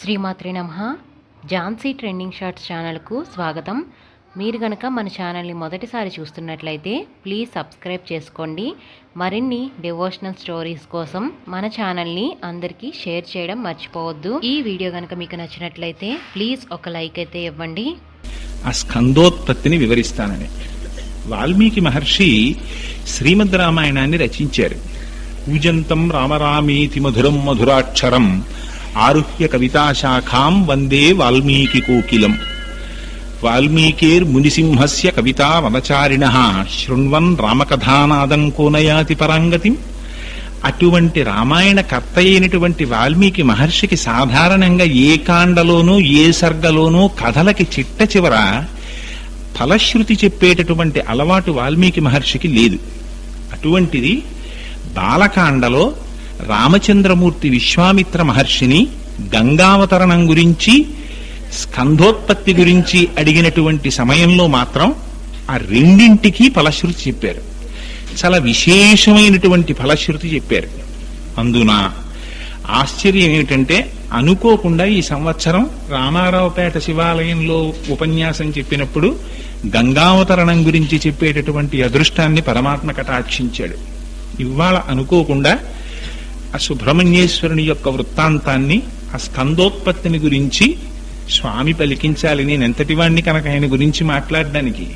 శ్రీమాత్రి నమ. Jhansi trending shorts ఛానల్కు స్వాగతం. మీరు గనక మన ఛానల్ని మొదటిసారి చూస్తున్నట్లయితే ప్లీజ్ సబ్స్క్రైబ్ చేసుకోండి. మరిన్ని డివోషనల్ స్టోరీస్ కోసం మన ఛానల్ని అందరికీ షేర్ చేయడం మర్చిపోవద్దు. ఈ వీడియో గనక మీకు నచ్చినట్లయితే ప్లీజ్ ఒక లైక్ అయితే ఇవ్వండి. ఆ స్కందోత్పత్తిని వివరిస్తానని. వాల్మీకి మహర్షి శ్రీమద్ రామాయణాన్ని రచించారు. పూజంతం రామరామీతి మధురం మధురాక్షరం ఆరుహ్య కవితాశాఖాం వందే వాల్మీకి కోకిలం. వాల్మీకేర్ మునిసింహస్య కవితా వనచారిణ శృణ్వన్ రామకథానాదం కోనయాతి పరాంగతిం. అటువంటి రామాయణ కర్త అయినటువంటి వాల్మీకి మహర్షికి సాధారణంగా ఏ కాండలోనూ ఏ సర్గలోనూ కథలకి చిట్ట చివర ఫలశ్రుతి చెప్పేటటువంటి అలవాటు వాల్మీకి మహర్షికి లేదు. అటువంటిది బాలకాండలో రామచంద్రమూర్తి విశ్వామిత్ర మహర్షిని గంగావతరణం గురించి స్కంధోత్పత్తి గురించి అడిగినటువంటి సమయంలో మాత్రం ఆ రెండింటికి ఫలశ్రుతి చెప్పారు. చాలా విశేషమైనటువంటి ఫలశ్రుతి చెప్పారు. అందున ఆశ్చర్యం ఏమిటంటే అనుకోకుండా ఈ సంవత్సరం రామారావుపేట శివాలయంలో ఉపన్యాసం చెప్పినప్పుడు గంగావతరణం గురించి చెప్పేటటువంటి అదృష్టాన్ని పరమాత్మ కటాక్షించాడు. ఇవాళ అనుకోకుండా ఆ సుబ్రహ్మణ్యేశ్వరుని యొక్క వృత్తాంతాన్ని ఆ స్కందోత్పత్తిని గురించి స్వామి పలికించాలి. నేను ఎంతటి వాడిని కనుక ఆయన గురించి మాట్లాడడానికి?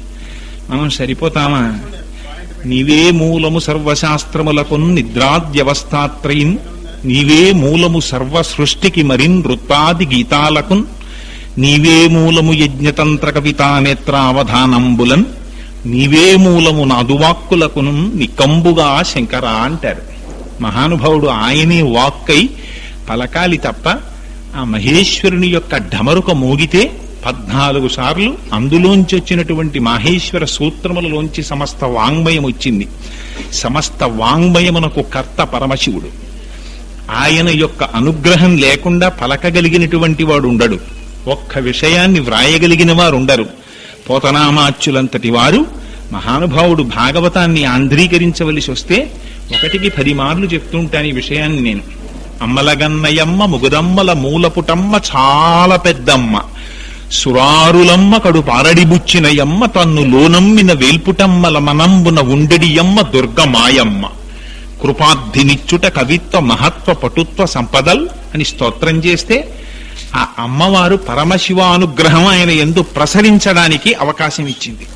మనం సరిపోతామా? నీవే మూలము సర్వశాస్త్రములకు నిద్రాద్యవస్థాత్రయిన్ నీవే మూలము సర్వ సృష్టికి మరిన్ వృత్తాది గీతాలకున్ నీవే మూలము యజ్ఞతంత్ర కవితా నేత్రావధానంబులన్ నీవే మూలము నాదువాక్కులకును నికంబుగా శంకరా అంటారు. మహానుభావుడు ఆయనే వాక్కై పలకాలి తప్ప ఆ మహేశ్వరుని యొక్క ఢమరుక మోగితే పద్నాలుగు సార్లు అందులోంచి వచ్చినటువంటి మహేశ్వర సూత్రములలోంచి సమస్త వాంగ్మయం వచ్చింది. సమస్త వాంగ్మయమునకు కర్త పరమశివుడు. ఆయన యొక్క అనుగ్రహం లేకుండా పలకగలిగినటువంటి వాడు ఉండడు ఒక్క విషయాన్ని వ్రాయగలిగిన వారు ఉండరు పోతనామాచ్యులంతటి వారు మహానుభావుడు భాగవతాన్ని ఆంధ్రీకరించవలసి వస్తే ఒకటికి పది మార్లు చెప్తుంటాను ఈ విషయాన్ని నేను. అమ్మలగన్నయమ్మ ముగుదమ్మల మూలపుటమ్మ చాలా పెద్దమ్మ. సురారులమ్మ కడు పారడిబుచ్చినయమ్మ తన్ను లోనమ్మిన వేల్పుటమ్మల మనంబున ఉండెడియమ్మ దుర్గమాయమ్మ. కృపార్థినిచ్చుట కవిత్వ మహత్వ పటుత్వ సంపదల్ అని స్తోత్రం చేస్తే ఆ అమ్మవారు పరమశివానుగ్రహం ఆయన ఎందు ప్రసరించడానికి అవకాశం ఇచ్చింది.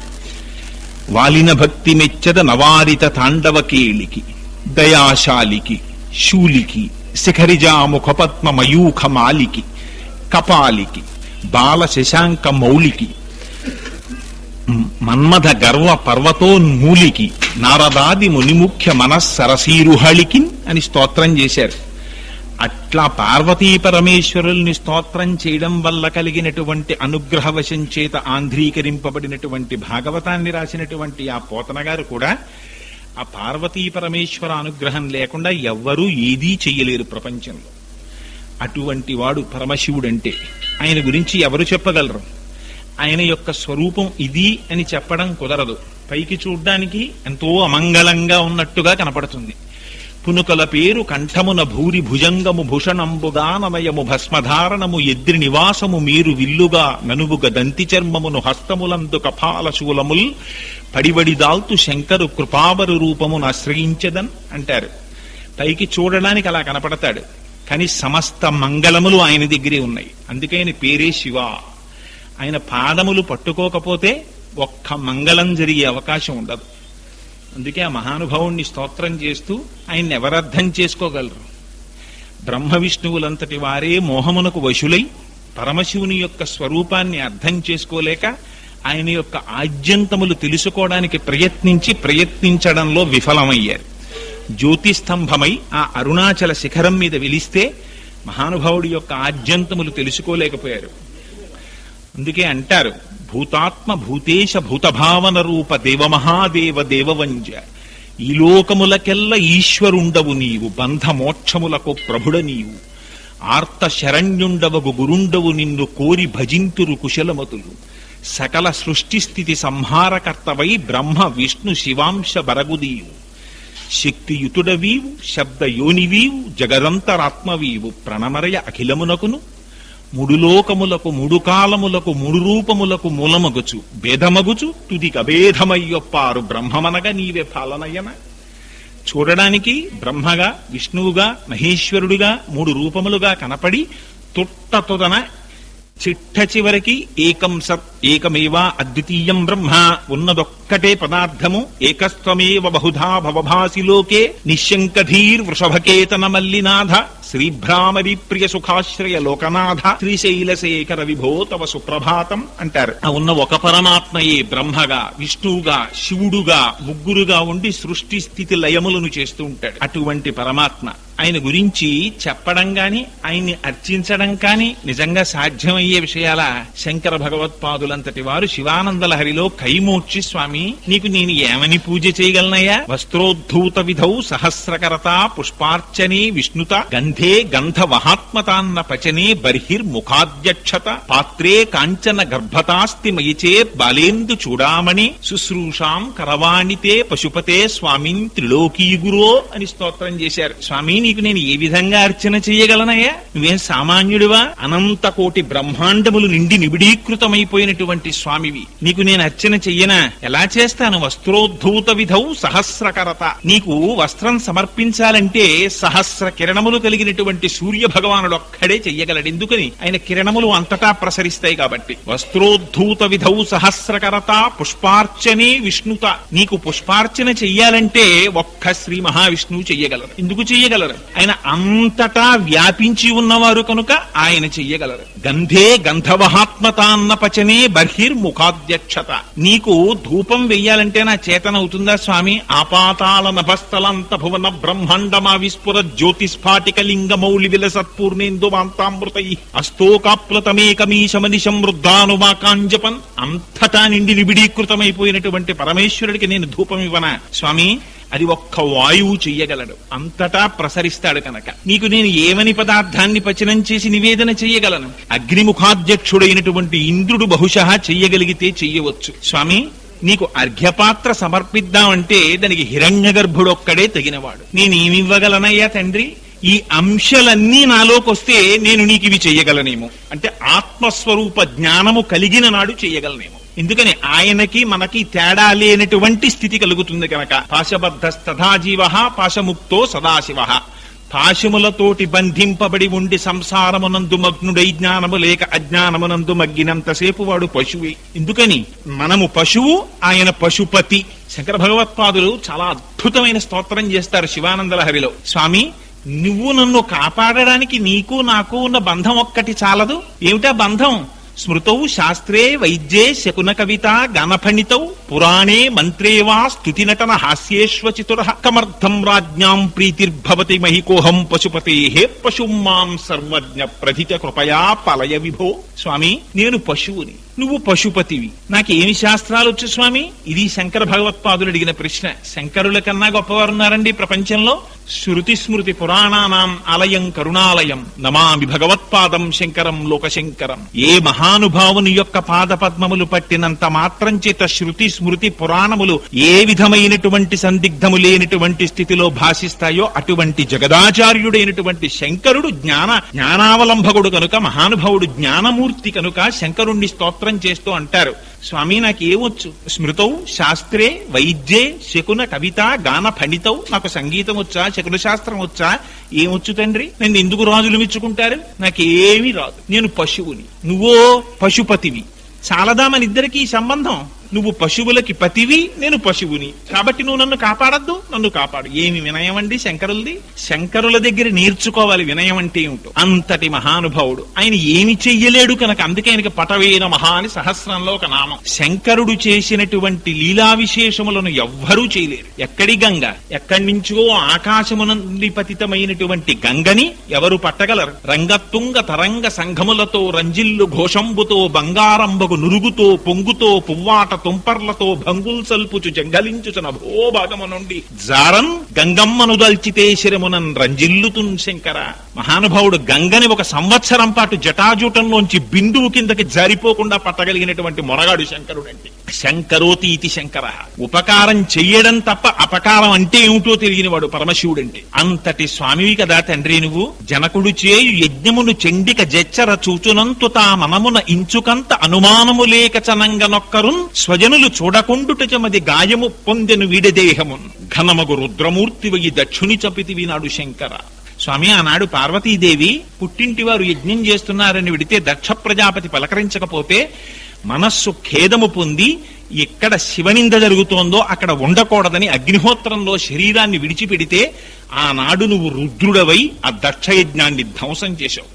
వాలిన భక్తి మెచ్చద నవారిత తాండవ కేళికి. దయాశాలికి శూలికి శిఖరిజాముఖపద్మ మయూఖ మాలికి కపాలికి బాల శశాంక మౌలికి మన్మథ గర్వ పర్వతోన్మూలికి నారదాది మునిముఖ్య మనస్సరసీరుహళికి అని స్తోత్రం చేశారు. అట్లా పార్వతీ పరమేశ్వరుల్ని స్తోత్రం చేయడం వల్ల కలిగినటువంటి అనుగ్రహవశం చేత ఆంధ్రీకరింపబడినటువంటి భాగవతాన్ని రాసినటువంటి ఆ పోతన గారు కూడా ఆ పార్వతీ పరమేశ్వర అనుగ్రహం లేకుండా ఎవ్వరూ ఏదీ చెయ్యలేరు ప్రపంచంలో. అటువంటి వాడు పరమశివుడంటే ఆయన గురించి ఎవరు చెప్పగలరు? ఆయన యొక్క స్వరూపం ఇది అని చెప్పడం కుదరదు. పైకి చూడ్డానికి ఎంతో అమంగళంగా ఉన్నట్టుగా కనపడుతుంది. పునుకల పేరు కంఠమున భూరి భుజంగము భూషణంబుగానమయము భస్మధారణము ఎద్రి నివాసము మీరు విల్లుగా ననువుగ దంతి చర్మమును హస్తములందు కపాల శూలముల్ పడివడి దాల్తు శంకరు కృపావరు రూపమును ఆశ్రయించదన్ అంటారు. పైకి చూడడానికి అలా కనపడతాడు. కానీ సమస్త మంగళములు ఆయన దగ్గరే ఉన్నాయి. అందుకే ఆయన పేరే శివ. ఆయన పాదములు పట్టుకోకపోతే ఒక్క మంగళం జరిగే అవకాశం ఉండదు. అందుకే ఆ మహానుభావుణ్ణి స్తోత్రం చేస్తూ ఆయన్ని ఎవరర్థం చేసుకోగలరు? బ్రహ్మ విష్ణువులంతటి వారే మోహమునకు వశులై పరమశివుని యొక్క స్వరూపాన్ని అర్థం చేసుకోలేక ఆయన యొక్క ఆద్యంతములు తెలుసుకోవడానికి ప్రయత్నించి ప్రయత్నించడంలో విఫలమయ్యారు. జ్యోతిస్తంభమై ఆ అరుణాచల శిఖరం మీద వెలిస్తే మహానుభావుడి యొక్క ఆద్యంతములు తెలుసుకోలేకపోయారు. అందుకే అంటారు భూతాత్మ భూతేశ భూతభావన రూప దేవమహాదేవ దేవవంజ. ఈ లోకములకెల్ల ఈశ్వరుండవు నీవు బంధమోక్షములకు ప్రభుడ నీవు. ఆర్త శరణ్యుండవగు గురుండవు నిన్ను కోరి భజింతురు కుశలమతులు. సకల సృష్టి స్థితి సంహారకర్తవై బ్రహ్మ విష్ణు శివాంశ బరగుదీవు. శక్తియుతుడవీవు శబ్ద యోనివీవు జగదంతరాత్మవీవు ప్రణమరయ అఖిలమునకును మూడు లోకములకు ముడు కాలములకు మూడు రూపములకు మూలమగుచు. భేదమగుచు తుదికి అభేదమయ్యొప్పారు బ్రహ్మమనగా నీవే పాలనయ్యన. చూడడానికి బ్రహ్మగా విష్ణువుగా మహేశ్వరుడుగా మూడు రూపములుగా కనపడి తుట్ట తుదన చిట్ట చివరికి ఏకం సత్ ఏకమేవా అద్వితీయం బ్రహ్మ ఉన్నదొక్కటే పదార్థము ఏకస్త్వమేవ బహుధా భవభాసి లోకే నిశంకధీర్ వృషభకేతన మల్లినాథ శ్రీభ్రామరి ప్రియ సుఖాశ్రయ లోకనాథ శ్రీశైలశేఖర విభో తవ సుప్రభాతం అంటారు. ఆ ఉన్న ఒక పరమాత్మయే బ్రహ్మగా విష్ణువుగా శివుడుగా ముగ్గురుగా ఉండి సృష్టి స్థితి లయములను చేస్తూ ఉంటాడు. అటువంటి పరమాత్మ ఆయన గురించి చెప్పడం గాని ఆయన్ని అర్చించడం కాని నిజంగా సాధ్యమయ్యే విషయాల శంకర భగవత్పాదులంతటి వారు శివానందలహరిలో కైమోక్షి స్వామి నీకు నేను ఏమని పూజ చేయగలనయ్యా? వస్త్రోద్ధూత విధౌ సహస్రకరత పుష్పార్చనే విష్ణుత గంధే గంధ మహాత్మతాన్న పచనే బర్హిర్ముఖాద్యక్షత పాత్రే కాంచన గర్భతాస్తి మయిచే బాలేందు చూడామణి శుశ్రూషాం కరవాణితే పశుపతే స్వామిన్ త్రిలోకీ గురో అని స్తోత్రం చేశారు. స్వామిని నీకు నేను ఏ విధంగా అర్చన చేయగలనయ్యా? నువ్వేం సామాన్యుడివా? అనంత కోటి బ్రహ్మాండములు నిండి నిబిడీకృతమైపోయినటువంటి స్వామివి. నీకు నేను అర్చన చెయ్యనా? ఎలా చేస్తాను? వస్త్రోద్ధూత విధౌ సహస్రకరత. నీకు వస్త్రం సమర్పించాలంటే సహస్ర కిరణములు కలిగినటువంటి సూర్య భగవానుడు ఒక్కడే చెయ్యగలడు. ఎందుకని? ఆయన కిరణములు అంతటా ప్రసరిస్తాయి కాబట్టి. వస్త్రోద్ధూత విధౌ సహస్రకరత పుష్పార్చనే విష్ణుత. నీకు పుష్పార్చన చెయ్యాలంటే ఒక్క శ్రీ మహావిష్ణువు చెయ్యగలరు. ఎందుకు చెయ్యగలరు? ఆయన అంతటా వ్యాపించి ఉన్నవారు కనుక ఆయన చెయ్యగలరు. గంధే గంధవహాత్మతాన్న పచనే బహిర్ముఖాధ్యక్షత. నీకు ధూపం వెయ్యాలంటే నా చేతనవుతుందా స్వామి? ఆపాతాల నభస్థలంత భువన బ్రహ్మాండమా విస్ఫుర జ్యోతిస్ఫాటిక లింగ మౌలి విలసత్పూర్ణేందు మాంతామృతై అస్తోకాప్లతమేకమీశమనిశం వృద్ధానుమాకాంజపన్ అంతటా నిండి నిబిడీకృతమైపోయినటువంటి పరమేశ్వరుడికి నేను ధూపం ఇవ్వనా? స్వామి అది ఒక్క వాయువు చెయ్యగలడు. అంతటా ప్రసరిస్తాడు కనుక. నీకు నేను ఏమని పదార్థాన్ని పచనం చేసి నివేదన చెయ్యగలను? అగ్నిముఖాధ్యక్షుడైనటువంటి ఇంద్రుడు బహుశా చెయ్యగలిగితే చెయ్యవచ్చు. స్వామి నీకు అర్ఘ్యపాత్ర సమర్పిద్దామంటే దానికి హిరణ్య గర్భుడొక్కడే తగినవాడు. నేనేమివ్వగలనయ్యా తండ్రి? ఈ అంశాలన్నీ నాలోకొస్తే నేను నీకు ఇవి చెయ్యగలనేమో. అంటే ఆత్మస్వరూప జ్ఞానము కలిగిన నాడు చెయ్యగలనేమో. ఎందుకని ఆయనకి మనకి తేడా లేనటువంటి స్థితి కలుగుతుంది కనుక. పాశబద్ధస్తథాజీవ పాశముక్తో సదాశివ. పాశములతోటి బంధింపబడి ఉండి సంసారమునందు మగ్నుడై జ్ఞానము లేక అజ్ఞానమునందు మగ్గినంతసేపు వాడు పశువే. ఎందుకని? మనము పశువు ఆయన పశుపతి. శంకర భగవత్పాదులు చాలా అద్భుతమైన స్తోత్రం చేస్తారు శివానందలహరిలో స్వామి నువ్వు నన్ను కాపాడడానికి నీకు నాకు ఉన్న బంధం ఒక్కటి చాలదు. ఏమిటా బంధం? స్మృతౌ శాస్త్రే వైద్యే శకున కవిత గణఫణితౌ పురాణే మంత్రే వా స్తుతి నటన హాస్యేష్వచితుర. కమర్థం రాజ్ఞాం ప్రీతిర్భవతి మహికోహం పశుపతే పశుం మాం సర్వజ్ఞ ప్రథిత కృపయా పలయ విభో. స్వామి నేను పశువుని నువ్వు పశుపతివి. నాకేమి శాస్త్రాలు వచ్చు స్వామి? ఇది శంకర భగవత్పాదులు అడిగిన ప్రశ్న. శంకరుల కన్నా గొప్పవారు ఉన్నారండి ప్రపంచంలో. శృతి స్మృతి పురాణానాం ఆలయం కరుణాలయం. నమామి భగవత్పాదం శంకరం లోకశంకరం. ఏ మహానుభావుని యొక్క పాద పద్మములు పట్టినంత మాత్రం చేత శృతి స్మృతి పురాణములు ఏ విధమైనటువంటి సందిగ్ధము లేనటువంటి స్థితిలో భాషిస్తాయో అటువంటి జగదాచార్యుడైనటువంటి శంకరుడు జ్ఞాన జ్ఞానావలంబకుడు కనుక మహానుభావుడు జ్ఞానమూర్తి కనుక శంకరుణ్ణి స్తోత్రం చేస్తూ అంటారు. స్వామి నాకు ఏమొచ్చు స్మృతౌ శాస్త్రే వైద్యే శకున కవిత గాన ఫణితౌ నాకు సంగీతం వచ్చా శకున శాస్త్రం వచ్చా ఏమొచ్చు తండ్రి? నన్ను ఎందుకు రాజులు మెచ్చుకుంటారు? నాకేమీ రాదు. నేను పశువుని. నువ్వో పశుపతివి. చాలదా మన ఇద్దరికి ఈ సంబంధం? నువ్వు పశువులకి పతివి నేను పశువుని. కాబట్టి నువ్వు నన్ను కాపాడద్దు నన్ను కాపాడు. ఏమి వినయం అండి శంకరులది? శంకరుల దగ్గర నేర్చుకోవాలి వినయం అంటే ఏమిటో. అంతటి మహానుభావుడు. ఆయన ఏమి చెయ్యలేడు కనుక అందుకే ఆయనకి పటవేన మహా అని సహస్రంలో ఒక నామం. శంకరుడు చేసినటువంటి లీలా విశేషములను ఎవ్వరూ చేయలేరు. ఎక్కడి గంగ? ఎక్కడి నుంచో ఆకాశము నుండి పతితమైనటువంటి గంగని ఎవరు పట్టగలరు? రంగతుంగ తరంగ సంఘములతో రంజిల్లు ఘోషంబుతో బంగారంబగు నురుగుతో పొంగుతో పువ్వాట తుంపర్లతో భంగుల్ సల్పుచు జంగలించుచున భోభాగము నుండి జారం గంగమ్మను దల్చితే రంజిల్లుతున్ శంకర. మహానుభావుడు గంగని ఒక సంవత్సరం పాటు జటాజూటంలోంచి బిందువు కిందకి జారిపోకుండా పట్టగలిగినటువంటి మొరగాడు శంకరుడంటే. శంకరోతి ఇతి శంకర. ఉపకారం చెయ్యడం తప్ప అపకారం అంటే ఏమిటో తెలియనివాడు పరమశివుడంటే. అంతటి స్వామివి కదా తండ్రి నువ్వు. జనకుడు చేయు యజ్ఞమును చెండిక జెచ్చర చూచునంతు తా మనమున ఇంచుకంత అనుమానము లేక చనంగనొక్కరున్ స్వజనులు చూడకుండుటచమది గాయము పొందెను వీడదేహమున్ ఘనమగు రుద్రమూర్తి వయి దక్షుని చపితివి నాడు శంకర. స్వామి ఆనాడు పార్వతీదేవి పుట్టింటి వారు యజ్ఞం చేస్తున్నారని విడితే దక్ష ప్రజాపతి పలకరించకపోతే మనస్సు ఖేదము పొంది ఎక్కడ శివనింద జరుగుతోందో అక్కడ ఉండకూడదని అగ్నిహోత్రంలో శరీరాన్ని విడిచిపెడితే ఆనాడు నువ్వు రుద్రుడవై ఆ దక్ష యజ్ఞాన్ని ధ్వంసం చేశావు.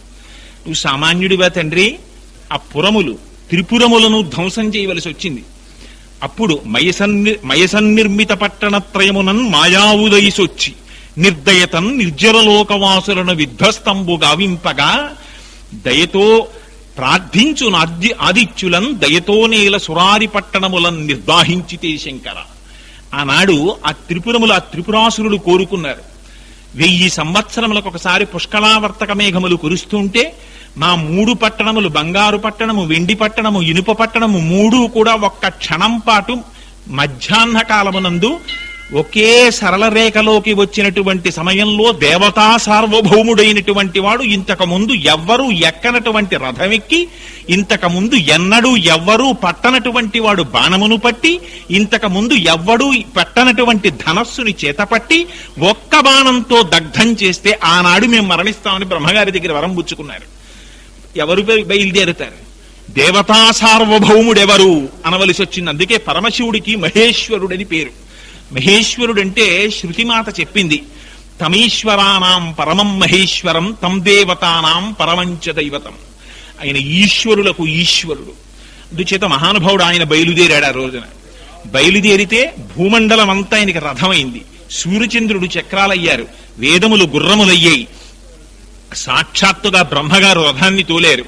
నువ్వు సామాన్యుడివా తండ్రి? ఆ పురములు త్రిపురములను ధ్వంసం చేయవలసి వచ్చింది. అప్పుడు మయసన్ని మయసన్నిర్మిత పట్టణత్రయమునన్ మాయావుదయిసొచ్చి నిర్దయతన్ నిర్జరలోకవాసులను విధ్వస్తంబు గావింపగా దయతో ప్రార్థించు ఆది ఆదిత్యులన్ దయతో నేల సురారి పట్టణములను నిర్దాహించితే శంకర. ఆనాడు ఆ త్రిపురములు ఆ త్రిపురాసురులు కోరుకున్నారు. వెయ్యి సంవత్సరములకు ఒకసారి పుష్కళావర్తక మేఘములు కురుస్తుంటే మా మూడు పట్టణములు బంగారు పట్టణము వెండి పట్టణము ఇనుప పట్టణము మూడు కూడా ఒక్క క్షణం పాటు మధ్యాహ్న కాలమునందు ఒకే సరళ రేఖలోకి వచ్చినటువంటి సమయంలో దేవతా సార్వభౌముడైనటువంటి వాడు ఇంతకుముందు ఎవ్వరూ ఎక్కనటువంటి రథమెక్కి ఇంతకుముందు ఎన్నడూ ఎవ్వరూ పట్టనటువంటి వాడు బాణమును పట్టి ఇంతకుముందు ఎవ్వడూ పట్టనటువంటి ధనస్సుని చేతపట్టి ఒక్క బాణంతో దగ్ధం చేస్తే ఆనాడు మేము మరణిస్తామని బ్రహ్మగారి దగ్గర వరం పుచ్చుకున్నారు. ఎవరు బయలుదేరుతారు? దేవతా సార్వభౌముడెవరు అనవలసి వచ్చింది అందుకే పరమశివుడికి మహేశ్వరుడని పేరు. మహేశ్వరుడంటే శృతిమాత చెప్పింది. తమీశ్వరానాం పరమం మహేశ్వరం తం దేవతానాం పరమంచ దైవతం. ఆయన ఈశ్వరులకు ఈశ్వరుడు. అందుచేత మహానుభావుడు ఆయన బయలుదేరాడు ఆ రోజున. బయలుదేరితే భూమండలం అంతా ఆయనకి రథమైంది. సూర్యచంద్రుడు చక్రాలయ్యారు. వేదములు గుర్రములయ్యాయి. సాక్షాత్తుగా బ్రహ్మగారు రథాన్ని తోలేరు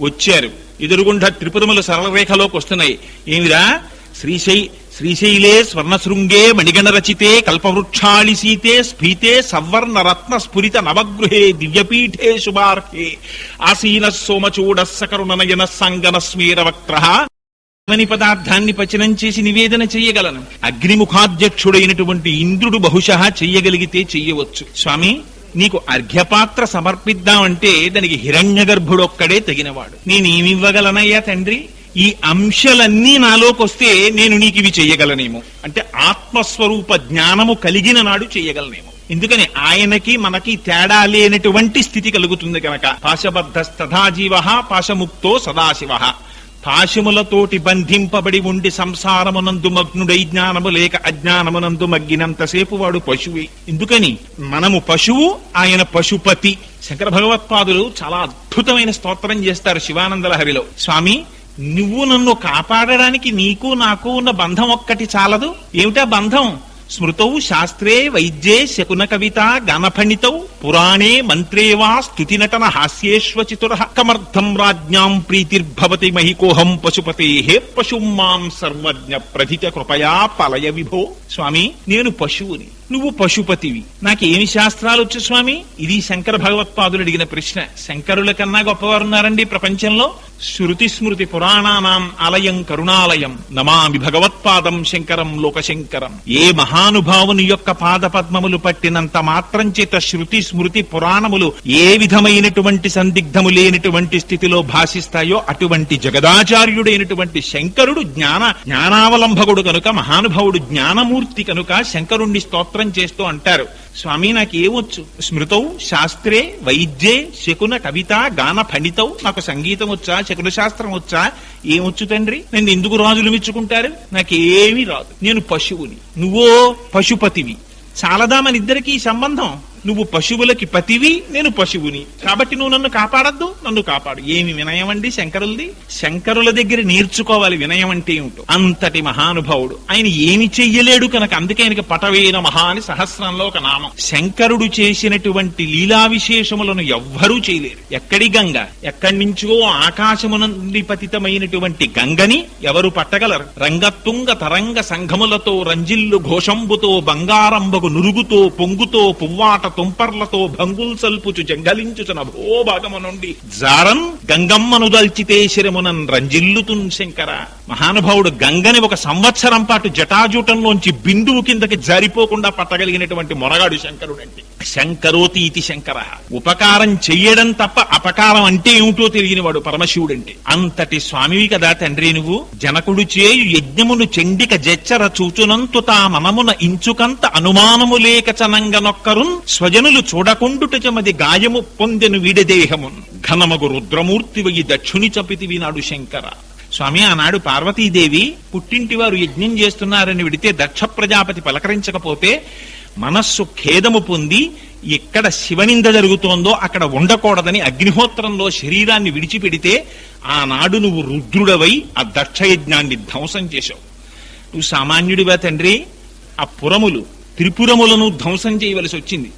వచ్చారు. ఎదురుగుండ త్రిపురములు సరళరేఖలోకి వస్తున్నాయి. ఏమిరా? శ్రీశై శ్రీశైలే స్వర్ణశృంగే మణిగణ రచితే కల్పవృక్షాళి సీతే స్ఫీతే సవర్ణ రత్న స్ఫురిత నవగృహే దివ్యపీఠే శుభార్హే. ఆసీన సోమచూడ సకరుణనయన సంగన స్మీర వక్త్ర శివని పదార్థాన్ని పచనం చేసి నివేదన చెయ్యగలను అగ్నిముఖాధ్యక్షుడైనటువంటి ఇంద్రుడు బహుశ చెయ్యగలిగితే చెయ్యవచ్చు స్వామి నీకు అర్ఘ్యపాత్ర సమర్పిద్దామంటే దానికి హిరణ్య గర్భుడొక్కడే తగినవాడు. నేనేమివ్వగలనయ్యా తండ్రి? ఈ అంశాలన్నీ నాలోకొస్తే నేను నీకు ఇవి చెయ్యగలనేమో. అంటే ఆత్మస్వరూప జ్ఞానము కలిగిన నాడు చెయ్యగలనేమో. ఎందుకని ఆయనకి మనకి తేడా లేనటువంటి స్థితి కలుగుతుంది కనుక. పాశబద్ధ సదాజీవ పాశముక్తో సదాశివ. పాశములతోటి బంధింపబడి ఉండి సంసారమునందు మగ్నుడై జ్ఞానము లేక అజ్ఞానమునందు మగ్గినంతసేపు వాడు పశువే. ఎందుకని? మనము పశువు ఆయన పశుపతి. శంకర భగవత్పాదులు చాలా అద్భుతమైన స్తోత్రం చేస్తారు శివానందలహరిలో స్వామి నువ్వు నన్ను కాపాడడానికి నీకు నాకు ఉన్న బంధం ఒక్కటి చాలదు. ఏమిటా బంధం? స్మృతౌ శాస్త్రే వైద్యే శకున కవిత గానఫణితౌ పురాణే మంత్రే వా స్థుతి నటన హాస్యేష్వచితుర కమర్థం రాజ్ఞాం ప్రీతిర్భవతి మహికోహం పశుపతే పశుం మాం సర్వజ్ఞ ప్రధిత కృపయా పలయ విభో. స్వామి నేను పశువుని. నువ్వు పశుపతివి. నాకేమి శాస్త్రాలు వచ్చు స్వామి? ఇది శంకర భగవత్పాదులు అడిగిన ప్రశ్న. శంకరుల కన్నా గొప్పవారున్నారండి ప్రపంచంలో? శృతి స్మృతి పురాణానాం ఆలయం కరుణాలయం. నమామి భగవత్పాదం శంకరం లోకశంకరం. ఏ మహానుభావుని యొక్క పాద పద్మములు పట్టినంత మాత్రం చేత శృతి స్మృతి పురాణములు ఏ విధమైనటువంటి సందిగ్ధము లేనటువంటి స్థితిలో భాషిస్తాయో అటువంటి జగదాచార్యుడైనటువంటి శంకరుడు జ్ఞాన జ్ఞానావలంభకుడు కనుక మహానుభావుడు జ్ఞానమూర్తి కనుక శంకరుణ్ణి స్తోత్రం చేస్తూ అంటారు. స్వామి నాకు ఏమొచ్చు స్మృతౌ శాస్త్రే వైద్యే శకున కవిత గాన ఫణితౌ నాకు సంగీతం వచ్చా శకున శాస్త్రం వచ్చా ఏమొచ్చు తండ్రి? నేను ఎందుకు రాజులు మెచ్చుకుంటారు? నాకేమీ రాదు. నేను పశువుని. నువ్వో పశుపతివి. చాలదా మన ఇద్దరికి సంబంధం? నువ్వు పశువులకి పతివి నేను పశువుని. కాబట్టి నువ్వు నన్ను కాపాడద్దు నన్ను కాపాడు. ఏమి వినయం అండి శంకరులది? శంకరుల దగ్గర నేర్చుకోవాలి వినయం అంటే ఏమిటో? అంతటి మహానుభావుడు. ఆయన ఏమి చెయ్యలేడు కనుక అందుకే ఆయనకి పటవేన మహా అని సహస్రంలో ఒక నామం. శంకరుడు చేసినటువంటి లీలా విశేషములను ఎవ్వరూ చేయలేరు. ఎక్కడి గంగ? ఎక్కడి నుంచో ఆకాశము నుండి పతితమైనటువంటి గంగని ఎవరు పట్టగలరు? రంగతుంగ తరంగ సంఘములతో రంజిల్లు ఘోషంబుతో బంగారంబగు నురుగుతో పొంగుతో పువ్వాట తుంపర్లతో భంగుల్ సల్పుచు జంగలించుచున భోభాగమునుండి జారం గంగమ్మను దల్చితే శిరమునన్ రంజిల్లుతున్ శంకర. మహానుభావుడు గంగని ఒక సంవత్సరం పాటు జటాజూటంలోంచి బిందువు కిందకి జారిపోకుండా పట్టగలిగినటువంటి మొరగాడు శంకరుడంటే. శంకరోతి ఇతి శంకర. ఉపకారం చెయ్యడం తప్ప అపకారం అంటే ఏమిటో తెలియనివాడు పరమశివుడంటే. అంతటి స్వామివి కదా తండ్రి నువ్వు. జనకుడు చేయు యజ్ఞమును చెండిక జెచ్చర చూచునంతు తా మనమున ఇంచుకంత అనుమానము లేక చనంగనొక్కరున్ స్వజనులు చూడకుండుటచమది గాయము పొందెను వీడదేహమున్ ఘనమగు రుద్రమూర్తి వయి దక్షుని చపితివి నాడు శంకర. స్వామి ఆనాడు పార్వతీదేవి పుట్టింటి వారు యజ్ఞం చేస్తున్నారని విడితే దక్ష ప్రజాపతి పలకరించకపోతే మనస్సు ఖేదము పొంది ఎక్కడ శివనింద జరుగుతోందో అక్కడ ఉండకూడదని అగ్నిహోత్రంలో శరీరాన్ని విడిచిపెడితే ఆనాడు నువ్వు రుద్రుడవై ఆ దక్ష యజ్ఞాన్ని ధ్వంసం చేశావు. నువ్వు సామాన్యుడివా తండ్రి? ఆ పురములు త్రిపురములను ధ్వంసం చేయవలసి వచ్చింది.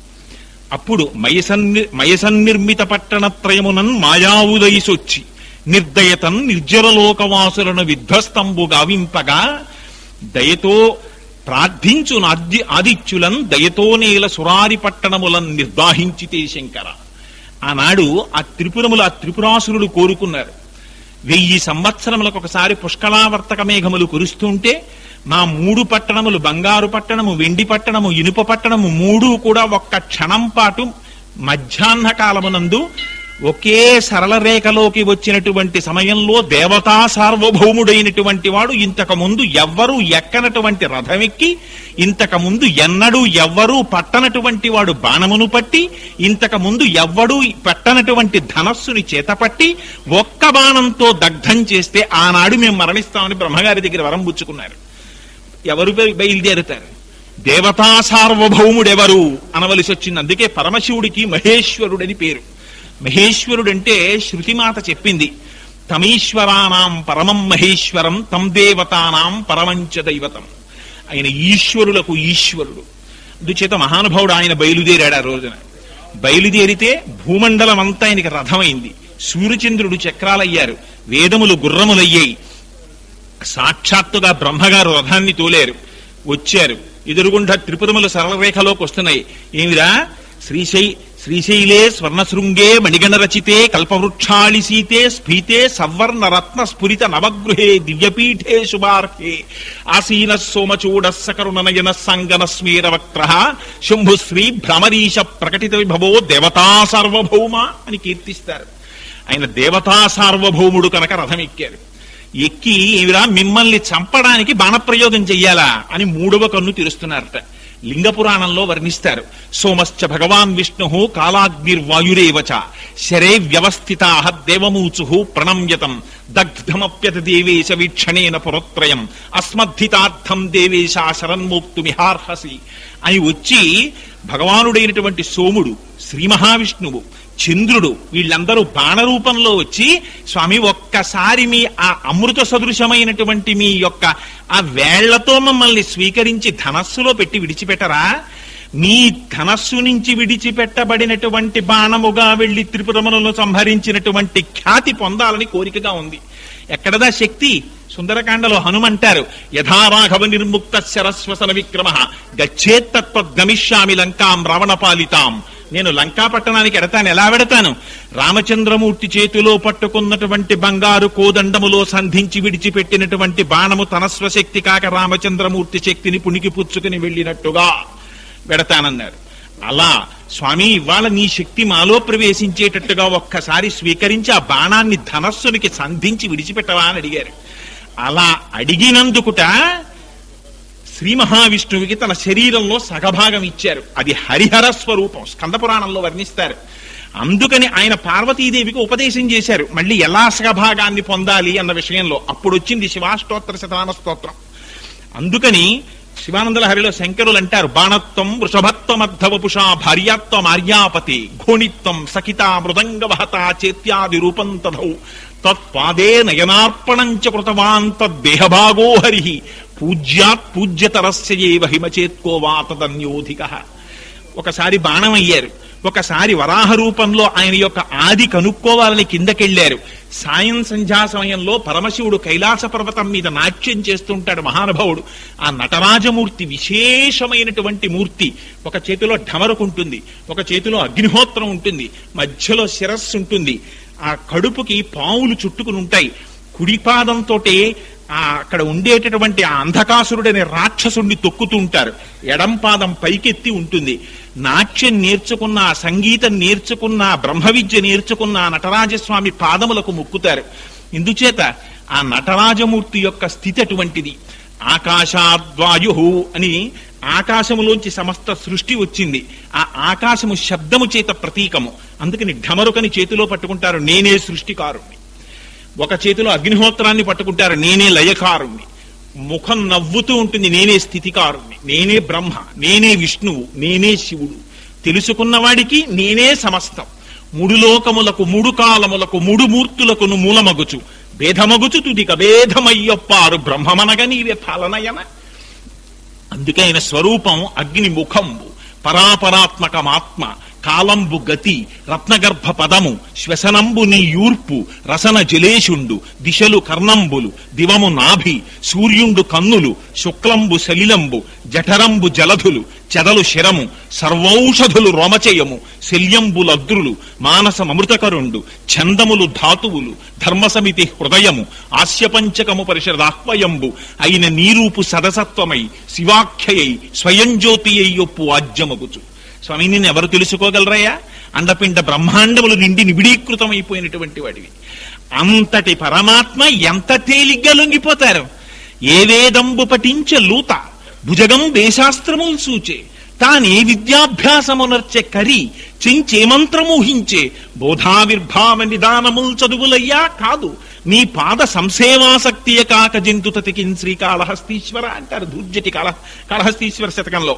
అప్పుడు మయసన్ని మయసన్నిర్మిత పట్టణత్రయమునన్ మాయావుదయిసొచ్చి నిర్దయతన్ నిర్జరలోకవాసులను విధ్వస్తంబు గావింపగా దయతో ప్రార్థించు ఆది ఆదిత్యులన్ దయతో నేల సురారి పట్టణములను నిర్దాహించితే శంకర. ఆనాడు ఆ త్రిపురములు ఆ త్రిపురాసురులు కోరుకున్నారు. వెయ్యి సంవత్సరములకు ఒకసారి పుష్కళావర్తక మేఘములు కురుస్తుంటే మా మూడు పట్టణములు బంగారు పట్టణము వెండి పట్టణము ఇనుప పట్టణము మూడు కూడా ఒక్క క్షణం పాటు మధ్యాహ్న కాలమునందు ఒకే సరళ రేఖలోకి వచ్చినటువంటి సమయంలో దేవతా సార్వభౌముడైనటువంటి వాడు ఇంతకు ముందు ఎవ్వరూ ఎక్కనటువంటి రథమెక్కి ఇంతకుముందు ఎన్నడూ ఎవ్వరూ పట్టనటువంటి వాడు బాణమును పట్టి ఇంతకు ముందు ఎవ్వడూ పట్టనటువంటి ధనస్సుని చేతపట్టి ఒక్క బాణంతో దగ్ధం చేస్తే ఆనాడు మేము మరణిస్తామని బ్రహ్మగారి దగ్గర వరం పుచ్చుకున్నారు. ఎవరు బయలుదేరుతారు? దేవతా సార్వభౌముడెవరు అనవలసి వచ్చింది అందుకే పరమశివుడికి మహేశ్వరుడని పేరు. మహేశ్వరుడంటే శృతిమాత చెప్పింది. తమీశ్వరానాం పరమం మహేశ్వరం తం దేవతానాం పరమంచ దైవతం. ఆయన ఈశ్వరులకు ఈశ్వరుడు. అందుచేత మహానుభావుడు ఆయన బయలుదేరాడు ఆ రోజున. బయలుదేరితే భూమండలం అంతా ఆయనకి రథమైంది. సూర్యచంద్రుడు చక్రాలయ్యారు. వేదములు గుర్రములయ్యాయి. సాక్షాత్తుగా బ్రహ్మగారు రథాన్ని తోలేరు వచ్చారు. ఎదురుగుండా త్రిపురములు సరళరేఖలోకి వస్తున్నాయి. ఏమిరా? శ్రీశై శ్రీశైలే స్వర్ణశృంగే మణిగణ రచితే కల్పవృక్షాళి సీతే స్ఫీతే సవర్ణ రత్న స్ఫురిత నవగృహే దివ్యపీఠే శుభార్హే. ఆసీన సోమచూడ సకరుణనయన సంగన స్మీర వక్ర శంభుశ్రీ భ్రమరీశ ప్రకటిత విభవో దేవతా సార్వభౌమ అని కీర్తిస్తారు. ఆయన దేవతా సార్వభౌముడు కనుక రథం ఎక్కారు ఎక్కి ఏమిరా మిమ్మల్ని చంపడానికి బాణప్రయోగం చెయ్యాలా అని మూడవ కన్ను తెరుస్తున్నారట. లింగ పురాణంలో వర్ణిస్తారు. సోమశ్చ భగవాన్ విష్ణు కాలాగ్నిర్వాయురేవచ. శరే వ్యవస్థితా దేవమూచు ప్రణమ్యతం. దగ్ధమప్యత దేవేశ వీక్షణేన పురత్రయం. అస్మద్ధితార్థం దేవేశ శరన్మోక్తుమిహార్హసి అని వచ్చి భగవానుడైనటువంటి సోముడు శ్రీ మహావిష్ణువు చంద్రుడు. వీళ్ళందరూ బాణరూపంలో వచ్చి స్వామి ఒక్కసారి మీ ఆ అమృత సదృశమైనటువంటి మీ యొక్క ఆ వేళ్ళతో మమ్మల్ని స్వీకరించి ధనస్సులో పెట్టి విడిచిపెట్టరా? మీ ధనస్సు నుంచి విడిచిపెట్టబడినటువంటి బాణముగా వెళ్ళి త్రిపురములను సంహరించినటువంటి ఖ్యాతి పొందాలని కోరికగా ఉంది. ఎక్కడదా శక్తి? సుందరకాండలో హనుమంటారు యథారాఘవ నిర్ముక్త సరస్వసన విక్రమ గచ్చేత్తత్వద్గమిష్యామి లంకాం రావణపాలితాం నేను లంకా పట్టణానికి ఎడతాను. ఎలా వెడతాను? రామచంద్రమూర్తి చేతిలో పట్టుకున్నటువంటి బంగారు కోదండములో సంధించి విడిచిపెట్టినటువంటి బాణము తన స్వశక్తి కాక రామచంద్రమూర్తి శక్తిని పుణికి పుచ్చుకుని వెళ్ళినట్టుగా వెడతానన్నారు. అలా స్వామి ఇవాళ నీ శక్తి మాలో ప్రవేశించేటట్టుగా ఒక్కసారి స్వీకరించి ఆ బాణాన్ని ధనస్సునికి సంధించి విడిచిపెట్టవా అని అడిగారు. అలా అడిగినందుకుట శ్రీ మహావిష్ణువుకి తన శరీరంలో సగభాగం ఇచ్చారు. అది హరిహర స్వరూపం. స్కంద పురాణంలో వర్ణిస్తారు. అందుకని ఆయన పార్వతీదేవికి ఉపదేశం చేశారు. మళ్ళీ ఎలా సగభాగాన్ని పొందాలి అన్న విషయంలో. అప్పుడు వచ్చింది శివాష్టోత్తర శతమాన స్తోత్రం. అందుకని శివానందల హరిలో శంకరులు అంటారు బాణత్వం వృషభత్వమర్ధవపుషా భార్యాత్వం ఆర్యాపతి ఘోణిత్వం సఖిత మృదంగ వహత చేత్యాది రూపం తథౌ తత్పాదే నయనార్పణం చ కృతవాన్ తద్దేహభాగో హరి పూజ్యాత్ పూజ్యతరస్యే హిమచేత్కోవా తదన్యోధిక ఒకసారి బాణం అయ్యారు ఒకసారి వరాహ రూపంలో ఆయన యొక్క ఆది కనుక్కోవాలని కిందకెళ్ళారు సాయం సంధ్యా సమయంలో పరమశివుడు కైలాస పర్వతం మీద నాట్యం చేస్తుంటాడు మహానుభావుడు. ఆ నటరాజమూర్తి విశేషమైనటువంటి మూర్తి. ఒక చేతిలో ఢమరుకుంటుంది ఒక చేతిలో అగ్నిహోత్రం ఉంటుంది. మధ్యలో శిరస్సు ఉంటుంది. ఆ కడుపుకి పావులు చుట్టుకుని ఉంటాయి. కుడిపాదంతో ఆ అక్కడ ఉండేటటువంటి ఆ అంధకాసురుడనే రాక్షసుణ్ణి తొక్కుతూ ఉంటారు. ఎడం పాదం పైకెత్తి ఉంటుంది. నాట్యం నేర్చుకున్న సంగీతం నేర్చుకున్న బ్రహ్మ విద్య నేర్చుకున్న నటరాజస్వామి పాదములకు మొక్కుతారు. ఇందుచేత ఆ నటరాజమూర్తి యొక్క స్థితి అటువంటిది. ఆకాశాద్వాయు అని ఆకాశములోంచి సమస్త సృష్టి వచ్చింది. ఆ ఆకాశము శబ్దము చేత ప్రతీకము. అందుకని ఢమరుకని చేతిలో పట్టుకుంటారు. నేనే సృష్టికారుణ్ణి. ఒక చేతిలో అగ్నిహోత్రాన్ని పట్టుకుంటారు. నేనే లయకారుణ్ణి. ముఖం నవ్వుతూ ఉంటుంది. నేనే స్థితికారుణ్ణి. నేనే బ్రహ్మ. నేనే విష్ణువు. నేనే శివుడు. తెలుసుకున్నవాడికి నేనే సమస్తం. మూడు లోకములకు మూడు కాలములకు మూడు మూర్తులకు మూలమగుచు. భేదమగుచు తుదిక భేదమయ్యొప్పారు బ్రహ్మమనగ నీవే ఫలనయన. అందుకే ఆయన స్వరూపం అగ్ని ముఖంబు పరాపరాత్మకమాత్మ. కాలంబు గతి రత్నగర్భ పదము శ్వసనంబు నీ యూర్పు రసన జలేషుండు దిశలు కర్ణంబులు దివము నాభి సూర్యుండు కన్నులు శుక్లంబు సలిలంబు జఠరంబు జలధులు చెదలు శిరము సర్వౌషధులు రోమచయము శల్యంబులద్రులు మానసమృతకరుండు ఛందములు ధాతువులు ధర్మసమితి హృదయము ఆస్యపంచకము పరిషదాహ్వయంబు అయిన నీరూపు సదసత్వమై శివాఖ్యయై స్వయంజ్యోతియై అయ్యొప్పు ఆజ్యమగుచు స్వామి నిన్ను ఎవరు తెలుసుకోగలరయ్యా? అండపిండ బ్రహ్మాండములు నిండి నిబిడీకృతమైపోయినటువంటి వాడివి. అంతటి పరమాత్మ ఎంత తేలిగ్గా లొంగిపోతారు? ఏ వేదంబు పఠించే లూత భుజగం వేశాస్త్రములు సూచే తానే విద్యాభ్యాసమునర్చె కరి చెంచేమంత్రమూహించే బోధావిర్భావ నిదానముల్ చదువులయ్యా కాదు నీ పాద సంసేవాసక్తి కాక జంతు తతికిన్ శ్రీకాళహస్తీశ్వర అంటారు దూర్జటి కాళ కాళహస్తీశ్వర శతకంలో.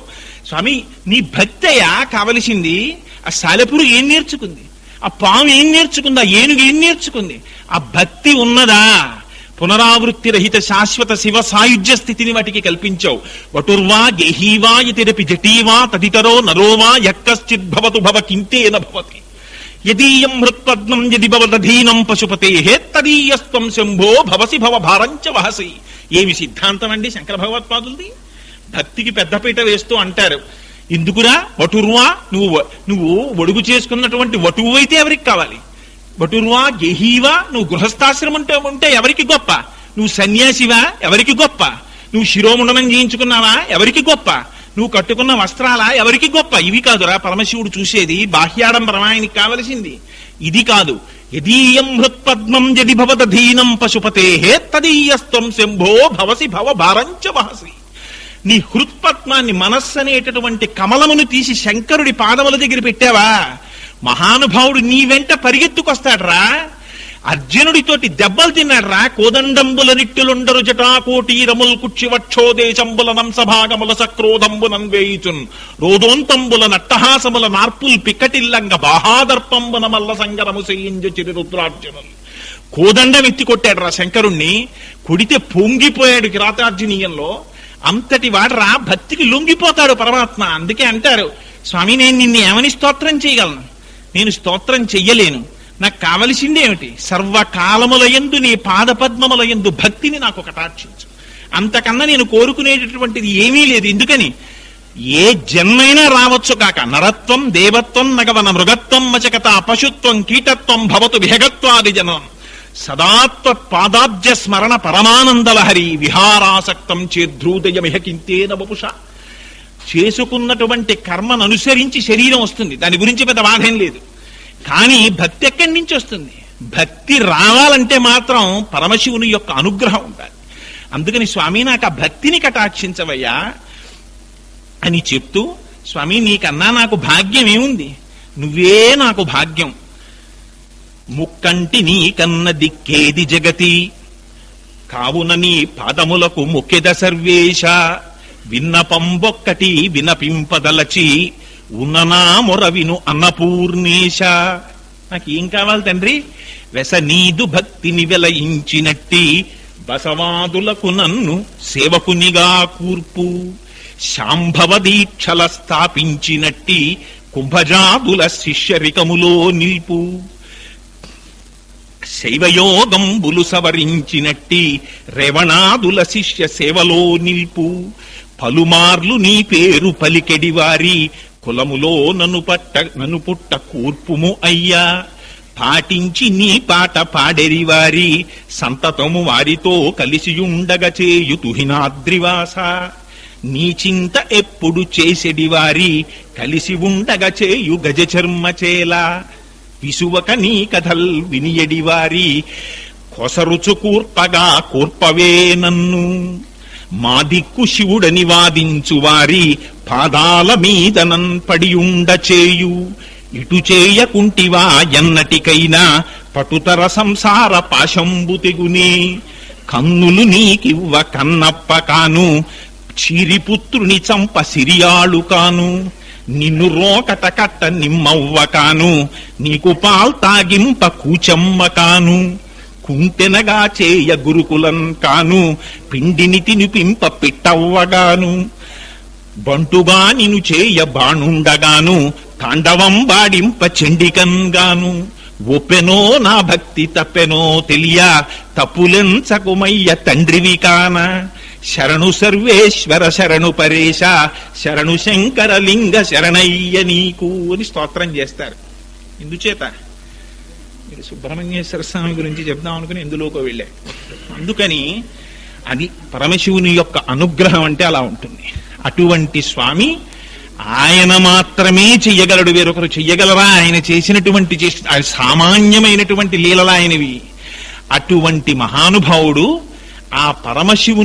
స్వామి నీ భక్తయా కావలసింది ఆ సాలెపురు ఏం నేర్చుకుంది? ఆ పాము ఏం నేర్చుకుంది? ఆ ఏనుగు ఏం నేర్చుకుంది? ఆ భక్తి ఉన్నదా? పునరావృత్తి రహిత శాశ్వత శివ సాయుధ్య స్థితిని వాటికి కల్పించావు. వటుర్వా గేహీవా ఇతిరపి జటీవా తదితరో నరోవా యక్కశ్చిద్భవతు భవ కింతేన భవతి. యదీయం హృత్పద్మం యది భవదధీనం పశుపతే తదీయస్వం శంభో భవసి భవ భారంచ వహసి. ఏమి సిద్ధాంతం అండి శంకర భగవత్పాదులది భక్తికి పెద్దపీట వేస్తూ అంటారు. ఎందుకురా? వటుర్వా నువ్వు నువ్వు ఒడుగు చేసుకున్నటువంటి వటువు అయితే ఎవరికి కావాలి? వటుర్వా గెహీవా? నువ్వు గృహస్థాశ్రమం ఉంటే ఉంటే ఎవరికి గొప్ప? నువ్వు సన్యాసివా? ఎవరికి గొప్ప? నువ్వు శిరోముండనం చేయించుకున్నావా? ఎవరికి గొప్ప? నువ్వు కట్టుకున్న వస్త్రాలా? ఎవరికి గొప్ప? ఇవి కాదురా పరమశివుడు చూసేది బాహ్యాడంబరం ఆయనకి కావలసింది. ఇది కాదు యదీయం హృత్పద్మం యది భవదధీనం పశుపతే తదీయస్త్వం శంభో భవసి భవ భారంచ వహసి. నీ హృత్పద్మాన్ని మనస్సు అనేటటువంటి కమలమును తీసి శంకరుడి పాదముల దగ్గర పెట్టావా? మహానుభావుడు నీ వెంట పరిగెత్తుకొస్తాడ్రా. అర్జునుడితోటి దెబ్బలు తిన్నాడ్రా. కోదండంబుల నిట్టులుండరు జటాకోటీరముల్ కుక్షివక్షోదేశంబుల నంసభాగముల సక్రోధంబునం వేయుచున్ రోదోంతంబుల నట్టహాసముల నార్పుల్ పికటిల్లంగ బాహాదర్పంబున మల్ల సంగరము చేయించు చిరు రుద్రార్జునులు కోదండం ఎత్తి కొట్టాడ్రా శంకరుణ్ణి. కొడితే పొంగిపోయాడు కిరాతార్జునీయంలో. అంతటి వాడరా భక్తికి లొంగిపోతాడు పరమాత్మ. అందుకే అంటారు స్వామి నేను నిన్ను ఏమని స్తోత్రం చేయగలను? నేను స్తోత్రం చెయ్యలేను. నాకు కావలసింది ఏమిటి సర్వకాలములయందు నీ పాదపద్మములయందు భక్తిని నాకు కటాక్షించు అంతకన్నా నేను కోరుకునేటటువంటిది ఏమీ లేదు. ఎందుకని? ఏ జన్మైనా రావచ్చు కాక. నరత్వం దేవత్వం నగవన మృగత్వం మచకత పశుత్వం కీటత్వం భవతు విహగత్వాది జనం. సదాత్వ పాదాబ్జ స్మరణ పరమానందలహరి విహారాసక్తం చేద్రూదయమిహ కింతేన చేసుకున్నటువంటి కర్మను అనుసరించి శరీరం వస్తుంది. దాని గురించి పెద్ద బాధేం లేదు. కానీ భక్తి ఎక్కడి నుంచి వస్తుంది? భక్తి రావాలంటే మాత్రం పరమశివుని యొక్క అనుగ్రహం ఉండాలి. అందుకని స్వామి నాకు ఆ భక్తిని కటాక్షించవయ్యా అని చెప్తూ స్వామి నీకన్నా నాకు భాగ్యం ఏముంది? నువ్వే నాకు భాగ్యం. ముక్కంటి నీ కన్న దిక్కేది జగతి. కావున నీ పాదములకు ముఖ్యద సర్వేశ. విన్నపంబొక్కటి వినపింపదలచి ఉన్ననా మొరవిను అన్నపూర్ణేశ. నాకేం కావాలి తండ్రి? వెస నీదు భక్తిని వెలయించినట్టి బసవాదులకు నన్ను సేవకునిగా కూర్పు. శాంభవ దీక్షల స్థాపించినట్టి కుంభజాదుల శిష్యరికములో నిల్పు. శైవయోగంబులు సవరించినట్టి రేవణాదుల శిష్య సేవలో నిల్పు. పలుమార్లు నీ పేరు పలికెడివారి. కులములో నన్ను పట్ట నన్ను పుట్ట కూర్పుము అయ్యా. పాటించి నీ పాట పాడెరివారి. సంతతము వారితో కలిసియుండగ చేయు తుహినాద్రివాస నీ చింత ఎప్పుడు చేసెడివారి. కలిసి ఉండగ చేయు గజ చర్మచేలా విసువక నీ కథల్ వినియడివారి. కొసరుచు కూర్పగా కూర్పవే నన్ను. మా దిక్కు శివుడని వాదించు వారి పాదాల మీదనన్ పడియుండ చేయు. ఇటు చేయకుంటివా ఎన్నటికైనా పటుతర సంసార పాశంబు తెగునే. కన్నులు నీకివ్వ కన్నప్ప కాను చిరిపుత్రుని చంప సిరియాళు కాను. నిన్ను రోకట కట్ట నిమ్మవ్వ కాను నీకు పాల్ తాగింప కూచమ్మ కాను. కుంటెనగా చేయ గురుకులం కాను పిండిని తినిపింప పిట్టవ్వగాను బంటుగా నిను చేయ బాణుండగాను తాండవం బాడింప చెండికంగాను ఒప్పెనో నా భక్తి తప్పెనో తెలియ తప్పులెంచకుమయ్య తండ్రివి కాన. శరణు సర్వేశ్వర శరణు పరేశ శరణు శంకర లింగ శరణయ్య నీకు అని స్తోత్రం చేస్తారు. ఇందుచేత మీరు సుబ్రహ్మణ్యేశ్వర స్వామి గురించి చెప్దాం అనుకుని ఎందులోకో వెళ్ళా. అందుకని అది పరమశివుని యొక్క అనుగ్రహం అంటే అలా ఉంటుంది. అటువంటి స్వామి ఆయన మాత్రమే చెయ్యగలడు వేరొకరు చెయ్యగలరా? ఆయన చేసినటువంటి సామాన్యమైనటువంటి లీలలు ఆయనవి. అటువంటి మహానుభావుడు ఆ పరమశివుని